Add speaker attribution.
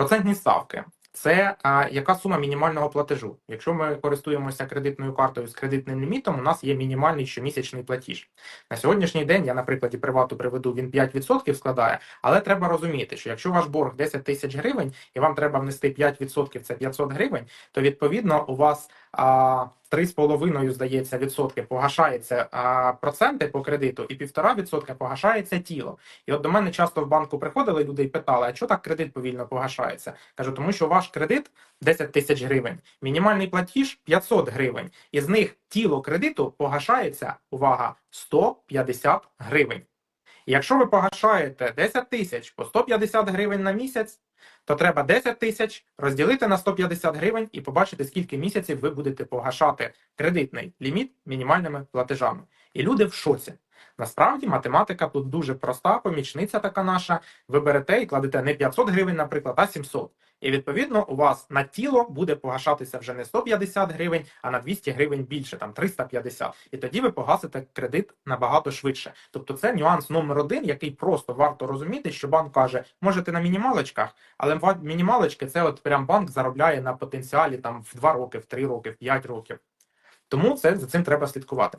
Speaker 1: Процентні ставки це а, яка сума мінімального платежу. Якщо ми користуємося кредитною картою з кредитним лімітом, у нас є мінімальний щомісячний платіж. На сьогоднішній день я на прикладі привату приведу, він 5% складає, але треба розуміти, що якщо ваш борг 10 тисяч гривень і вам треба внести 5%, це 500 гривень, то відповідно у вас а, 3,5, здається, відсотки погашається а, проценти по кредиту, і 1,5% погашається тіло. І от до мене часто в банку приходили люди і питали, а чого так кредит повільно погашається? Кажу, тому що ваш кредит 10 тисяч гривень, мінімальний платіж 500 гривень, і з них тіло кредиту погашається, увага, 150 гривень. Якщо ви погашаєте 10 тисяч по 150 гривень на місяць, то треба 10 тисяч розділити на 150 гривень і побачити, скільки місяців ви будете погашати кредитний ліміт мінімальними платежами. І люди в шоці. Насправді математика тут дуже проста, помічниця така наша. Ви берете і кладете не 500 гривень, наприклад, а 700. І відповідно у вас на тіло буде погашатися вже не 150 гривень, а на 200 гривень більше, там 350. І тоді ви погасите кредит набагато швидше. Тобто це нюанс номер один, який просто варто розуміти, що банк каже, можете на мінімалочках, але мінімалочки це от прям банк заробляє на потенціалі там в 2 роки, в 3 роки, в 5 років. Тому це за цим треба слідкувати.